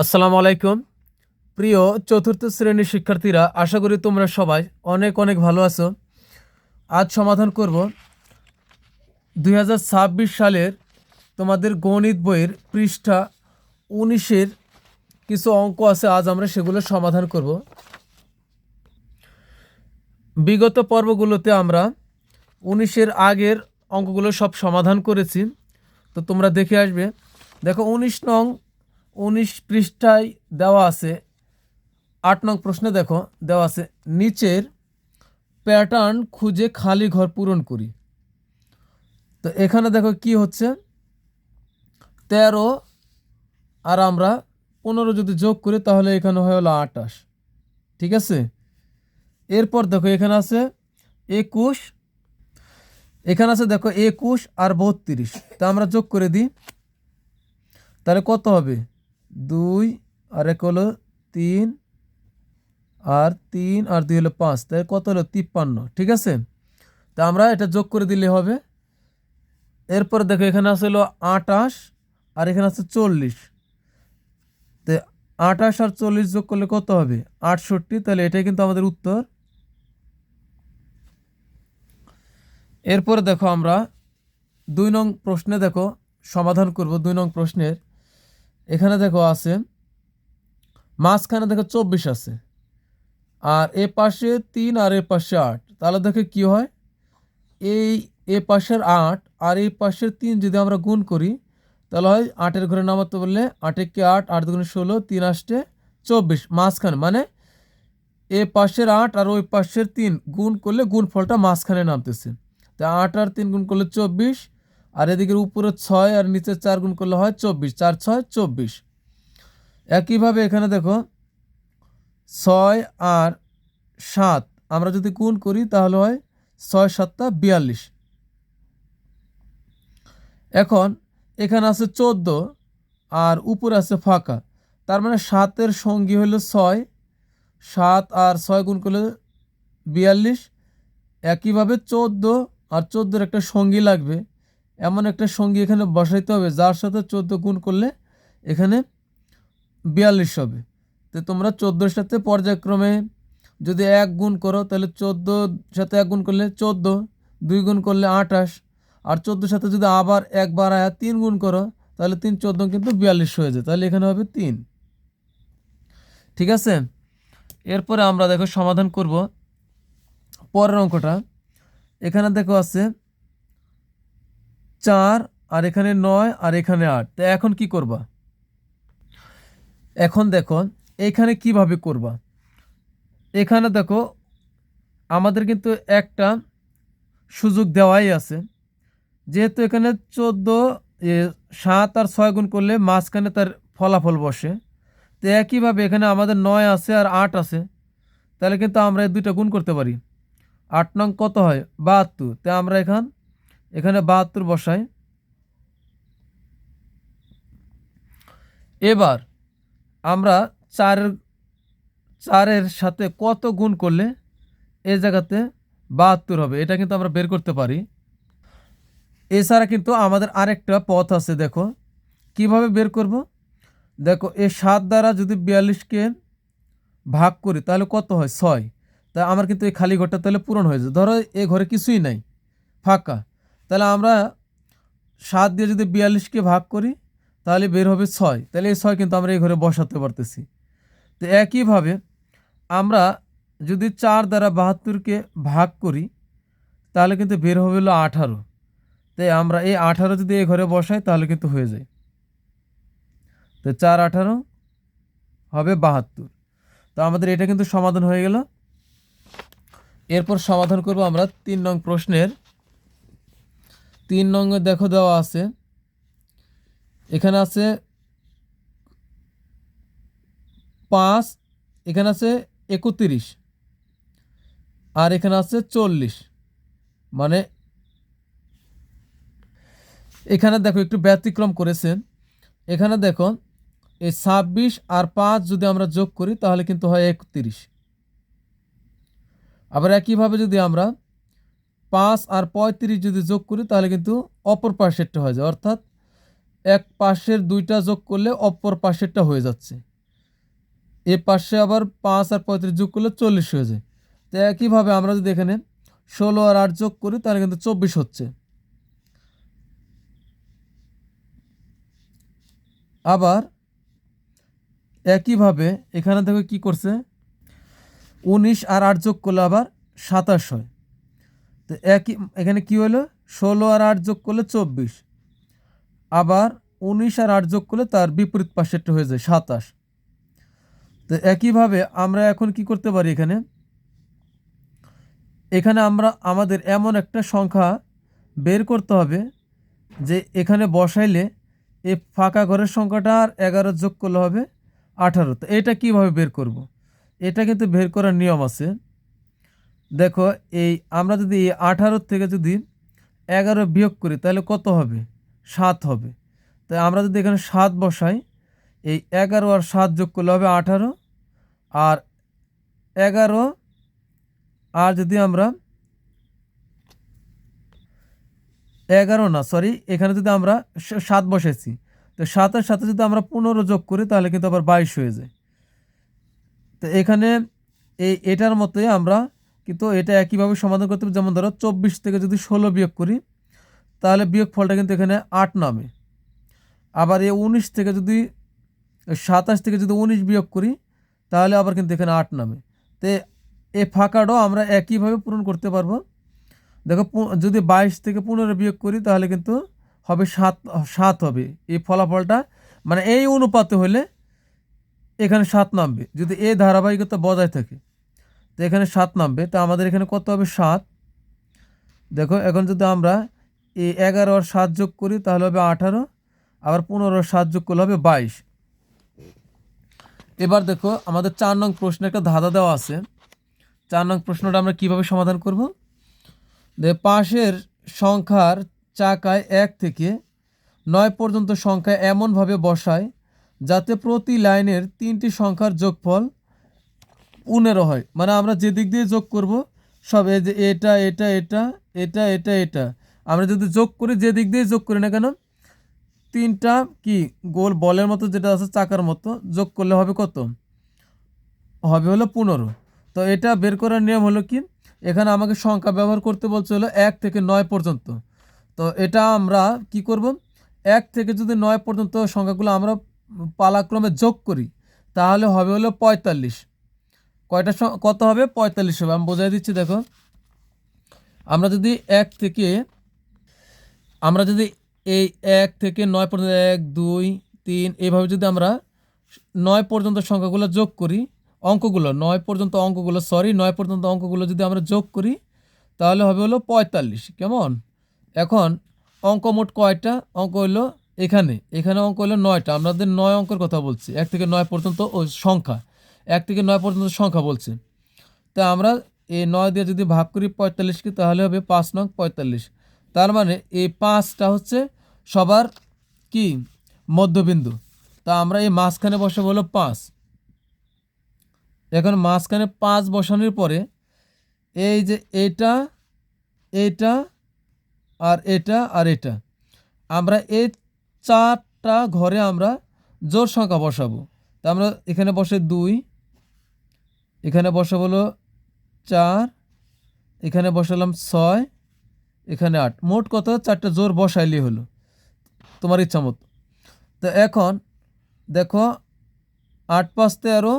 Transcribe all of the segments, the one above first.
আসসালামু আলাইকুম। প্রিয় চতুর্থ শ্রেণির শিক্ষার্থীরা, আশা করি তোমরা সবাই অনেক অনেক ভালো আছো। আজ সমাধান করব। দু হাজার ছাব্বিশ সালের তোমাদের গণিত বইয়ের পৃষ্ঠা উনিশের কিছু অঙ্ক আছে, আজ আমরা সেগুলো সমাধান করব। বিগত পর্বগুলোতে আমরা উনিশের আগের অঙ্কগুলো সব সমাধান করেছি। তো তোমরা দেখে আসবে। দেখো, উনিশ নং উনিশ পৃষ্ঠায় দেওয়া আছে, আট নং প্রশ্নে দেখো, দেওয়া আছে, নিচের প্যাটার্ন খুঁজে খালি ঘর পূরণ করি। তো এখানে দেখো কি হচ্ছে, তেরো আর আমরা পনেরো যদি যোগ করি, তাহলে এখানে হয়ে হলো আটাশ। ঠিক আছে? এরপর দেখো এখানে আছে, একুশ, এখানে আছে দেখো একুশ আর বত্রিশ। তা আমরা যোগ করে দিই, তাহলে কত হবে? দুই, আর এক হলো তিন, আর তিন, আর দুই হলো পাঁচ। তাহলে কত হলো? তিপ্পান্ন। ঠিক আছে? তা আমরা এটা যোগ করে দিলে হবে। এরপর দেখো, এখানে আছে হলো আটাশ আর এখানে আছে চল্লিশ। তো আটাশ আর চল্লিশ যোগ করলে কত হবে? আটষট্টি। তাহলে এটাই কিন্তু আমাদের উত্তর। এরপরে দেখো আমরা দুই নং প্রশ্নে দেখো সমাধান করব, দুই নং প্রশ্নের। এখানে দেখো আছে, মাঝখানে দেখো চব্বিশ আছে। আর এ পাশে তিন আর এ পাশে আট। তাহলে দেখো কি হয়? এই এ পাশের আট আর এই পাশের তিন যদি আমরা গুণ করি, তাহলে হয় আটের ঘরে নামাতে বললে আটে কে আট আট দুগুণে ষোলো, তিন আসতে চব্বিশ। মাঝখানে মানে এ পাশের আট আর ওই পাশের তিন গুণ করলে গুণ ফলটা মাঝখানে নামতেছে। তা আট আর তিন গুণ করলে চব্বিশ আর এদিকের উপরে ছয় আর নিচে চার গুণ করলে হয় চব্বিশ। চার, ছয়, চব্বিশ। একইভাবে এখানে দেখো, ছয় আর সাত। আমরা যদি গুণ করি, তাহলে হয় ছয় সাতটা বিয়াল্লিশ। এখন এখানে আছে চোদ্দ আর উপরে আছে ফাঁকা। তার মানে সাতের সঙ্গী হলো ছয়। সাত আর ছয় গুণ করলে বিয়াল্লিশ। একইভাবে চোদ্দ আর চোদ্দোর একটা সঙ্গী লাগবে। এমন একটা সঙ্গী এখানে বসাইতে হবে, যার সাথে চোদ্দ গুণ করলে এখানে বিয়াল্লিশ হবে। তো তোমরা চোদ্দোর সাথে পর্যায়ক্রমে যদি এক গুণ করো, তাহলে চোদ্দোর সাথে এক গুণ করলে চোদ্দ, দুই গুণ করলে আঠাশ, আর চোদ্দোর সাথে যদি আবার একবার আয়া তিন গুণ করো, তাহলে তিন চোদ্দ কিন্তু বিয়াল্লিশ হয়ে যায়, তাহলে এখানে হবে তিন। ঠিক আছে? এরপরে আমরা দেখো সমাধান করব। পরের অঙ্কটা। এখানে দেখো আছে চার, আর এখানে নয়, আর এখানে আট। তা এখন কি করবা? এখন দেখো, এখানে কীভাবে করবা? এখানে দেখো, আমাদের কিন্তু একটা সুযোগ দেওয়াই আছে। যেহেতু এখানে চোদ্দ সাত আর ছয় গুণ করলে মাঝখানে তার ফলাফল বসে। তো একইভাবে এখানে আমাদের নয় আছে আর আট আছে। তাহলে কিন্তু আমরা এই দুইটা গুণ করতে পারি। আট নং কত হয়? বাহাত্তর। তো আমরা এখান এখানে বাহাত্তর বসাই। এবার আমরা চারের চারের সাথে কত গুণ করলে এ জায়গাতে বাহাত্তর হবে? এটা কিন্তু আমরা বের করতে পারি। এছাড়া কিন্তু আমাদের আরেকটা পথ আছে, দেখো। কীভাবে বের করব? দেখো এই সাত দ্বারা যদি বিয়াল্লিশকে ভাগ করি, তাহলে কত হয়? ছয়। তা আমার কিন্তু এই খালি ঘরটা তাহলে পূরণ হয়ে যায়। ধরো এ ঘরে কিছুই নাই, ফাঁকা। তাহলে আমরা সাত দিয়ে যদি বিয়াল্লিশকে ভাগ করি, তাহলে বের হবে ছয়। তাহলে এই ছয় কিন্তু আমরা এই ঘরে বসাতে পারতেছি। তো একইভাবে আমরা যদি চার দ্বারা বাহাত্তরকে ভাগ করি, তাহলে কিন্তু বের হবে হলো আঠারো। তাই আমরা এই আঠারো যদি এই ঘরে বসাই, তাহলে কিন্তু হয়ে যায়। তো চার আঠারো হবে বাহাত্তর। তো আমাদের এটা কিন্তু সমাধান হয়ে গেল। এরপর সমাধান করব আমরা তিন নং প্রশ্নের তিন নঙ্গে দেখো দেওয়া আছে। এখানে আছে পাঁচ, এখানে আছে একত্রিশ, আর এখানে আছে চল্লিশ। মানে এখানে দেখো একটু ব্যতিক্রম করেছেন এখানে দেখো, এই ছাব্বিশ আর পাঁচ যদি আমরা যোগ করি, তাহলে কিন্তু হয় একত্রিশ। আবার একইভাবে যদি আমরা পাঁচ আর পঁয়ত্রিশ যদি যোগ করি, তাহলে কিন্তু অপর পাশেরটা হয়ে যায়। অর্থাৎ এক পাশের দুইটা যোগ করলে অপর পাশেরটা হয়ে যাচ্ছে। এ পাশে আবার পাঁচ আর পঁয়ত্রিশ যোগ করলে চল্লিশ হয়ে যায়। তো একইভাবে আমরা যদি এখানে ষোলো আর আট যোগ করি, তাহলে কিন্তু চব্বিশ হচ্ছে। আবার একইভাবে এখানে দেখো কি করছে? উনিশ আর আট যোগ করলে আবার সাতাশ হয়। তো একই, এখানে কি হলো? ষোলো আর আট যোগ করলে চব্বিশ। আবার উনিশ আর আট যোগ করলে তার বিপরীত পাশেরটা হয়ে যায় সাতাশ। তো একইভাবে আমরা এখন কি করতে পারি এখানে? এখানে আমরা, আমাদের এমন একটা সংখ্যা বের করতে হবে যে এখানে বসাইলে এই ফাঁকা ঘরের সংখ্যাটা আর এগারো যোগ করলে হবে আঠারো। তো এটা কীভাবে বের করব। এটা কিন্তু বের করার নিয়ম আছে। দেখো, এই আমরা যদি এই আঠারো থেকে যদি এগারো বিয়োগ করি, তাহলে কত হবে? সাত হবে। তাই আমরা যদি এখানে সাত বসাই, এই এগারো আর সাত যোগ করলে হবে আঠারো। আর এগারো আর যদি আমরা এগারো না সরি এখানে যদি আমরা সাত বসেছি, তো সাতের সাথে যদি আমরা পনেরো যোগ করি, তাহলে কিন্তু আবার বাইশ হয়ে যায়। তো এখানে এই এটার মতোই আমরা কিন্তু এটা একইভাবে সমাধান করতে হবে। যেমন ধরো, চব্বিশ থেকে যদি ষোলো বিয়োগ করি, তাহলে বিয়োগ ফলটা কিন্তু এখানে আট নামে। আবার এই উনিশ থেকে যদি, সাতাশ থেকে যদি উনিশ বিয়োগ করি, তাহলে আবার কিন্তু এখানে আট নামে। তো এই ফাঁকাটাও আমরা একইভাবে পূরণ করতে পারব। দেখো যদি বাইশ থেকে পনেরো বিয়োগ করি, তাহলে কিন্তু হবে সাত সাত হবে। এই ফলাফলটা মানে এই অনুপাতে হলে এখানে সাত নামবে। যদি এই ধারাবাহিকতা বজায় থাকে। তো এখানে সাত নামবে, তো আমাদের এখানে কত হবে? সাত। দেখো, এখন যদি আমরা এই এগারো আর সাত যোগ করি, তাহলে হবে আঠারো। আবার পনেরো সাত যোগ করলে হবে বাইশ। এবার দেখো, আমাদের চার নং প্রশ্নে একটা ধাঁধা দেওয়া আছে। চার নং প্রশ্নটা আমরা কীভাবে সমাধান করব? যে পাশের সংখ্যার চাকায় এক থেকে নয় পর্যন্ত সংখ্যা এমনভাবে বসায় যাতে প্রতি লাইনের তিনটি সংখ্যার যোগফল পনেরো হয়। মানে আমরা যে দিক দিয়ে যোগ করব, সব এই যে এটা এটা এটা এটা এটা এটা। আমরা যদি যোগ করি, যে দিক দিয়ে যোগ করি না কেন, তিনটা কি, গোল বলের মতো যেটা আছে, চাকার মতো, যোগ করলে হবে কত? হবে হলো পনেরো। তো এটা বের করার নিয়ম হলো কি, এখানে আমাকে সংখ্যা ব্যবহার করতে বলছে হলো এক থেকে নয় পর্যন্ত। তো এটা আমরা কি করব, এক থেকে যদি নয় পর্যন্ত সংখ্যাগুলো আমরা পালাক্রমে যোগ করি, তাহলে হবে হলো পঁয়তাল্লিশ। কয়টা কত হবে? পঁয়তাল্লিশ হবে। আমি বোঝাই দিচ্ছি, দেখো। আমরা যদি এক থেকে, আমরা যদি এই এক থেকে নয় পর্যন্ত এক, দুই, তিন এইভাবে যদি আমরা নয় পর্যন্ত সংখ্যাগুলো যোগ করি, অঙ্কগুলো, নয় পর্যন্ত অঙ্কগুলো সরি নয় পর্যন্ত অঙ্কগুলো যদি আমরা যোগ করি, তাহলে হবে হলো পঁয়তাল্লিশ। কেমন? এখন অঙ্ক মোট কয়টা? অঙ্ক হলো এখানে। এখানে অঙ্ক হলো নয়টা। আমাদের নয় অঙ্কের কথা বলছি, এক থেকে নয় পর্যন্ত সংখ্যা। এক থেকে নয় পর্যন্ত সংখ্যা বলছে। তা আমরা এই নয় দিয়ে যদি ভাগ করি পঁয়তাল্লিশকে তাহলে হবে পাঁচ নং পঁয়তাল্লিশ। তার মানে এই পাঁচটা হচ্ছে সবার কি? মধ্যবিন্দু। তা আমরা এই মাঝখানে বসাবো হলো পাঁচ। এখন মাঝখানে পাঁচ বসানোর পরে এই যে এটা এটা আর এটা আর এটা, আমরা এই চারটা ঘরে আমরা জোর সংখ্যা বসাবো। তা আমরা এখানে বসে দুই এখানে বসাবো হলো চার, এখানে বসালাম ছয়, এখানে আট। মোট কত? চারটে জোর বসাইলে হলো। তোমার ইচ্ছা মতো। তো এখন দেখো, আট পাঁচ তেরো,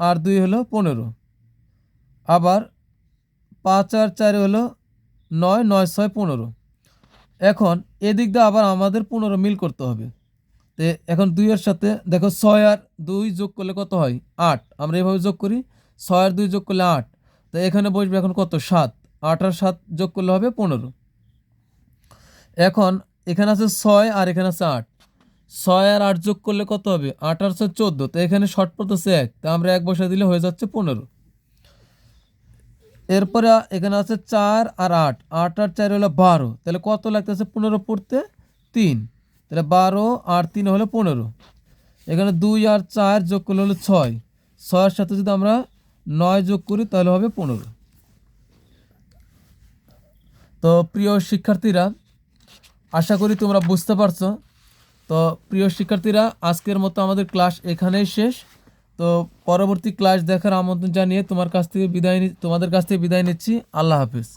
আর দুই হলো পনেরো। আবার পাঁচ আর চারে হলো নয় নয় ছয় পনেরো। এখন এদিক দিয়ে আবার আমাদের পনেরো মিল করতে হবে। তো এখন দুইয়ের সাথে দেখো ছয় আর দুই যোগ করলে কত হয়? আট। আমরা এভাবে যোগ করি ছয় আর দুই যোগ করলে আট। তো এখানে বসবে এখন কত? সাত। আট আর সাত যোগ করলে হবে পনেরো। এখন এখানে আছে ছয় আর এখানে আছে আট। ছয় আর আট যোগ করলে কত হবে? আট আর ছয় চোদ্দ। তো এখানে শর্ট পড়তেছে এক। তা আমরা এক বসা দিলে হয়ে যাচ্ছে পনেরো। এরপরে এখানে আছে চার আর আট। আট আর চার হলো বারো। তাহলে কত লাগতেছে? পনেরো পড়তে তিন। তাহলে বারো আর তিন হলো পনেরো। এখানে দুই আর চার যোগ করলে হলো ছয়। ছয়ের সাথে যদি আমরা নয় যোগ করি, তাহলে হবে পনেরো। তো প্রিয় শিক্ষার্থীরা, আশা করি তোমরা বুঝতে পারছ। তো প্রিয় শিক্ষার্থীরা, আজকের মতো আমাদের ক্লাস এখানেই শেষ। তো পরবর্তী ক্লাস দেখার আমন্ত্রণ জানিয়ে তোমার কাছ থেকে বিদায় তোমাদের কাছ থেকে বিদায় নিচ্ছি। আল্লাহ হাফিজ।